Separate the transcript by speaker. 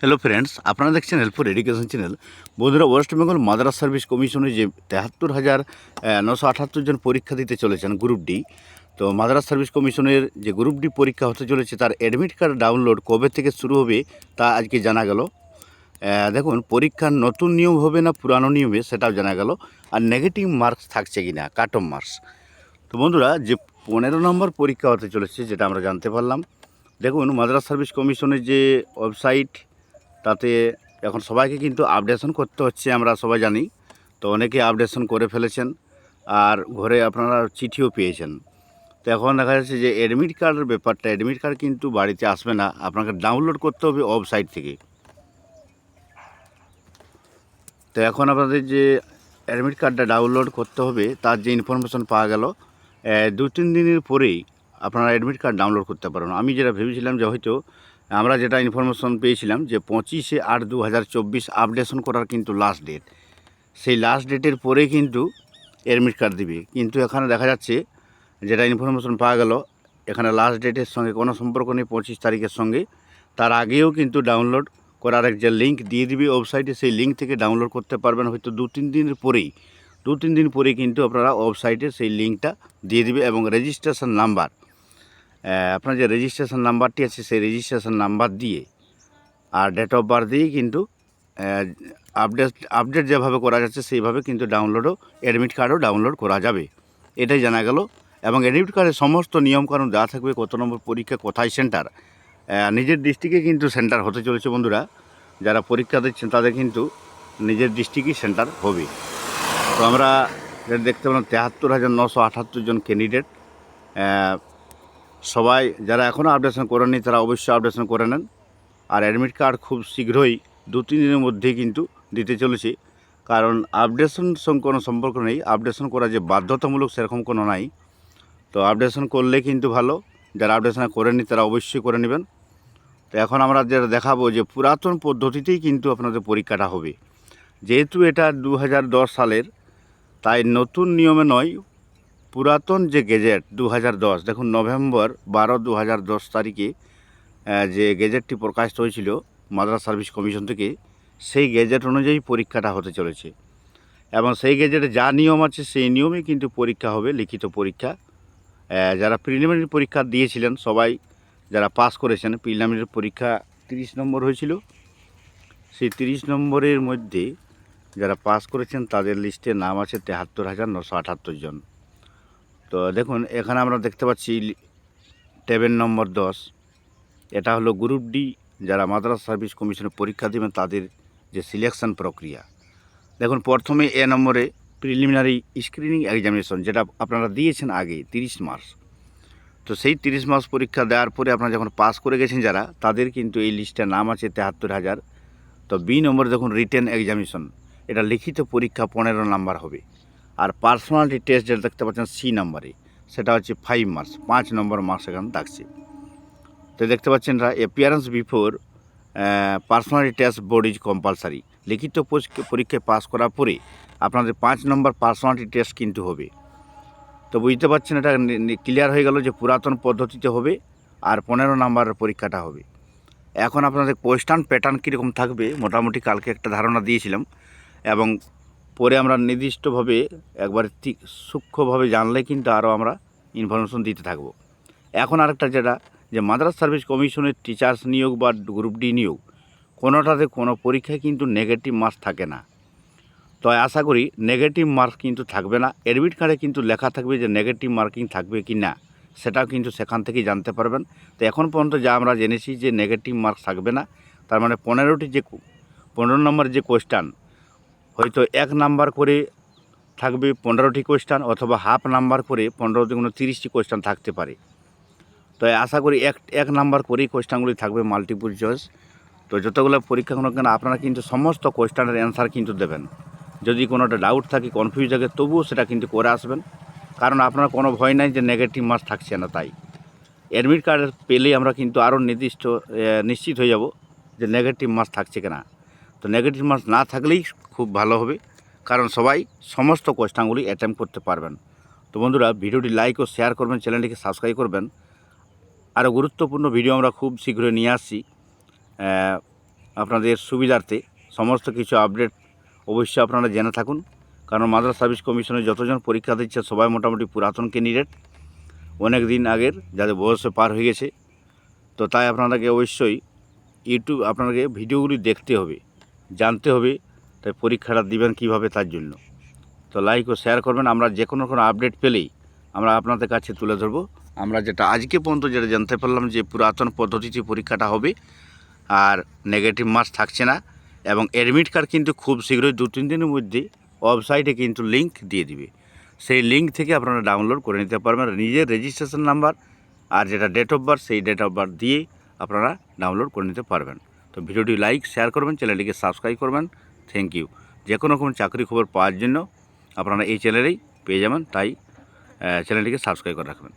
Speaker 1: Hello friends আপনারা দেখছেন helpful education channel বন্ধুরা ওয়েস্ট বেঙ্গল মাদ্রাস সার্ভিস কমিশনে যে তেহাত্তর হাজার নশো আটাত্তর জন পরীক্ষা দিতে চলেছেন গ্রুপ ডি তো মাদ্রাস সার্ভিস কমিশনের যে গ্রুপ ডি পরীক্ষা হতে চলেছে, তার অ্যাডমিট কার্ড ডাউনলোড কবে থেকে শুরু হবে, তা আজকে জানা গেল। দেখুন, পরীক্ষার নতুন নিয়ম হবে না পুরানো নিয়মে সেটাও জানা গেল। আর নেগেটিভ মার্কস থাকছে কি না কাট অফ মার্কস তো বন্ধুরা, যে পনেরো নম্বর পরীক্ষা হতে চলেছে, যেটা আমরা জানতে পারলাম, দেখুন মাদ্রাস সার্ভিস কমিশনের যে ওয়েবসাইট তাতে এখন সবাইকে কিন্তু আপডেশন করতে হচ্ছে, আমরা সবাই জানি। তো অনেকে আপডেশন করে ফেলেছেন, আর ঘরে আপনারা চিঠিও পেয়েছেন। তো এখন দেখা যাচ্ছে যে অ্যাডমিট কার্ডের ব্যাপারটা অ্যাডমিট কার্ড কিন্তু বাড়িতে আসবে না, আপনাকে ডাউনলোড করতে হবে ওয়েবসাইট থেকে। তো এখন আপনাদের যে অ্যাডমিট কার্ডটা ডাউনলোড করতে হবে, তার যে ইনফরমেশন পাওয়া গেল দু তিন দিনের পরেই আপনারা অ্যাডমিট কার্ড ডাউনলোড করতে পারবেন। আমি যেটা ভেবেছিলাম যে হয়তো আমরা যেটা ইনফরমেশন পেয়েছিলাম যে পঁচিশে আট দু হাজার চব্বিশ আপডেশন করার কিন্তু লাস্ট ডেট সেই লাস্ট ডেটের পরে কিন্তু অ্যাডমিট কার্ড দিবে। কিন্তু এখানে দেখা যাচ্ছে, যেটা ইনফরমেশন পাওয়া গেল, এখানে লাস্ট ডেটের সঙ্গে কোনো সম্পর্ক নেই পঁচিশ তারিখের সঙ্গে। তার আগেও কিন্তু ডাউনলোড করার এক যে লিঙ্ক দিয়ে দিবে ওয়েবসাইটে সেই লিঙ্ক থেকে ডাউনলোড করতে পারবেন হয়তো দু তিন দিনের পরেই। দু তিন দিন পরেই কিন্তু আপনারা ওয়েবসাইটে সেই লিঙ্কটা দিয়ে দিবে এবং রেজিস্ট্রেশন নাম্বার আপনার যে রেজিস্ট্রেশন নাম্বারটি আছে, সেই রেজিস্ট্রেশন নাম্বার দিয়ে, আর ডেট অফ বার্থ দিয়েই কিন্তু আপডেট আপডেট যেভাবে করা যাচ্ছে, সেইভাবে কিন্তু ডাউনলোডও অ্যাডমিট কার্ডও ডাউনলোড করা যাবে। এটাই জানা গেল। এবং অ্যাডমিট কার্ডের সমস্ত নিয়মকানুন দেওয়া থাকবে, কত নম্বর পরীক্ষা, কোথায় সেন্টার নিজের ডিস্ট্রিক্টে কিন্তু সেন্টার হতে চলেছে বন্ধুরা। যারা পরীক্ষা দিচ্ছেন, তাদের কিন্তু নিজের ডিস্ট্রিক্টই সেন্টার হবে। তো আমরা দেখতে পেলাম, তেহাত্তর হাজার নশো আটাত্তর জন ক্যান্ডিডেট সবাই যারা এখনও আপডেশন করেননি, তারা অবশ্যই আপডেশন করে নেন। আর অ্যাডমিট কার্ড খুব শীঘ্রই দু, তিন দিনের মধ্যেই কিন্তু দিতে চলেছে। কারণ আপডেশন কোনো সম্পর্ক নেই। আপডেশন করা যে বাধ্যতামূলক সেরকম কোনো নাই। তো আপডেশন করলে কিন্তু ভালো। যারা আপডেশন করেননি, তারা অবশ্যই করে নেবেন। তো এখন আমরা যেটা দেখাবো যে পুরাতন পদ্ধতিতেই কিন্তু আপনাদের পরীক্ষাটা হবে। যেহেতু এটা দু হাজার দশ সালের, তাই নতুন নিয়মে নয় পুরাতন যে গেজেট দু হাজার দশ, দেখুন নভেম্বর বারো দু তারিখে যে গেজেটটি প্রকাশিত হয়েছিল মাদ্রাস সার্ভিস কমিশন থেকে, সেই গেজেট অনুযায়ী পরীক্ষাটা হতে চলেছে। এবং সেই গেজেটে যা নিয়ম আছে সেই নিয়মে কিন্তু পরীক্ষা হবে, লিখিত পরীক্ষা। যারা প্রিলিমিনারি পরীক্ষা দিয়েছিলেন, সবাই যারা পাস করেছেন প্রিলিমিনারি পরীক্ষা তিরিশ নম্বর হয়েছিল। সেই তিরিশ নম্বরের মধ্যে যারা পাস করেছেন, তাদের লিস্টে নাম আছে তেহাত্তর হাজার নশো আটাত্তর জন। তো দেখুন, এখানে আমরা দেখতে পাচ্ছি টেবিল নম্বর দশ। এটা হলো গ্রুপ ডি, যারা মাদ্রাস সার্ভিস কমিশনের পরীক্ষা দেবেন, তাদের যে সিলেকশন প্রক্রিয়া। দেখুন, প্রথমে এ নম্বরে প্রিলিমিনারি স্ক্রিনিং এক্সামিনেশন, যেটা আপনারা দিয়েছেন আগে, তিরিশ মার্চ। তো সেই তিরিশ মাস পরীক্ষা দেওয়ার পরে আপনারা যখন পাস করে গেছেন যারা, তাদের কিন্তু এই লিস্টে নাম আছে তেহাত্তর হাজার। তো বি নম্বরে দেখুন, রিটেন এক্সামিনেশন। এটা লিখিত পরীক্ষা পনেরো নাম্বার হবে। আর পার্সোনালিটি টেস্ট যেটা দেখতে পাচ্ছেন সি নাম্বারে সেটা হচ্ছে ফাইভ মার্কস পাঁচ নম্বর মার্কস এখানে থাকছে। তো দেখতে পাচ্ছেন appearance before personality test board is compulsory লিখিত পরীক্ষা- পরীক্ষায় পাস করার পরে আপনাদের পাঁচ নম্বর পার্সোনালিটি টেস্ট কিন্তু হবে। তো বুঝতে পারছেন এটা ক্লিয়ার হয়ে গেল যে পুরাতন পদ্ধতিতে হবে আর পনেরো নম্বরের পরীক্ষাটা হবে। এখন আপনাদের কোয়েশ্চান প্যাটার্ন কীরকম থাকবে, মোটামুটি কালকে একটা ধারণা দিয়েছিলাম এবং পরে আমরা নির্দিষ্টভাবে একবার ঠিক সূক্ষ্মভাবে জানলে কিন্তু আরও আমরা ইনফরমেশন দিতে থাকব। এখন আরেকটা যেটা, যে মাদ্রাস সার্ভিস কমিশনের টিচার্স নিয়োগ বা গ্রুপ ডি নিয়োগ, কোনোটাতে কোনো পরীক্ষায় কিন্তু নেগেটিভ মার্কস থাকে না। তো আশা করি নেগেটিভ মার্কস কিন্তু থাকবে না। অ্যাডমিট কার্ডে কিন্তু লেখা থাকবে যে নেগেটিভ মার্কিং থাকবে কি না, সেটাও কিন্তু সেখান থেকেই জানতে পারবেন। তো এখন পর্যন্ত যা আমরা জেনেছি যে নেগেটিভ মার্কস থাকবে না, তার মানে পনেরোটি যে, পনেরো নম্বর যে কোয়েশ্চান হয়তো এক নাম্বার করে থাকবে পনেরোটি কোয়েশ্চান অথবা হাফ নাম্বার করে পনেরো কোনো তিরিশটি কোয়েশ্চান থাকতে পারে। তো আশা করি এক এক নাম্বার করেই কোয়েশ্চানগুলি থাকবে মাল্টিপুল চয়েস তো যতগুলো পরীক্ষাগুলো কেন আপনারা কিন্তু সমস্ত কোয়েশ্চানের অ্যান্সার কিন্তু দেবেন। যদি কোনোটা ডাউট থাকে কনফিউজ থাকে, তবুও সেটা কিন্তু করে আসবেন। কারণ আপনার কোনো ভয় নাই যে নেগেটিভ মার্কস থাকছে না তাই। অ্যাডমিট কার্ড পেলেই আমরা কিন্তু আরও নির্দিষ্ট নিশ্চিত হয়ে যাব যে নেগেটিভ মার্কস থাকছে কিনা। তো নেগেটিভ মার্কস না থাকলেই খুব ভালো হবে। কারণ সবাই সমস্ত কোয়েশ্চানগুলি অ্যাটেম্প করতে পারবেন। তো বন্ধুরা, ভিডিওটি লাইক ও শেয়ার করবেন চ্যানেলটিকে সাবস্ক্রাইব করবেন। আরও গুরুত্বপূর্ণ ভিডিও আমরা খুব শীঘ্রই নিয়ে আসছি। আপনাদের সুবিধার্থে সমস্ত কিছু আপডেট অবশ্যই আপনারা জেনে থাকুন। কারণ মাদ্রাস সার্ভিস কমিশনে যতজন পরীক্ষা দিচ্ছে, সবাই মোটামুটি পুরাতন ক্যান্ডিডেট অনেক দিন আগের, যাদের বয়সে পার হয়ে গেছে। তো তাই আপনাদেরকে অবশ্যই ইউটিউব আপনাকে ভিডিওগুলি দেখতে হবে। জানতে হবে, তাই পরীক্ষাটা দিবেন কীভাবে তার জন্য। তো লাইক ও শেয়ার করবেন, আমরা যে কোনো কোনো আপডেট পেলেই আমরা আপনাদের কাছে তুলে ধরবো। আমরা যেটা আজকে পর্যন্ত যেটা জানতে পারলাম যে পুরাতন পদ্ধতিতে পরীক্ষাটা হবে, আর নেগেটিভ মার্কস থাকছে না, এবং অ্যাডমিট কার্ড কিন্তু খুব শীঘ্রই দু, তিন দিনের মধ্যে ওয়েবসাইটে কিন্তু লিঙ্ক দিয়ে দিবে। সেই লিঙ্ক থেকে আপনারা ডাউনলোড করে নিতে পারবেন। নিজের রেজিস্ট্রেশন নাম্বার আর যেটা ডেট অফ বার্থ সেই ডেট অফ বার্থ দিয়ে আপনারা ডাউনলোড করে নিতে পারবেন। তো ভিডিওটি লাইক শেয়ার করবেন, চ্যানেলটিকে সাবস্ক্রাইব করবেন। থ্যাংক ইউ যে কোনো রকম চাকরি খবর পাওয়ার জন্য আপনারা এই চ্যানেলেই পেয়ে যাবেন, তাই চ্যানেলটিকে সাবস্ক্রাইব করে রাখবেন।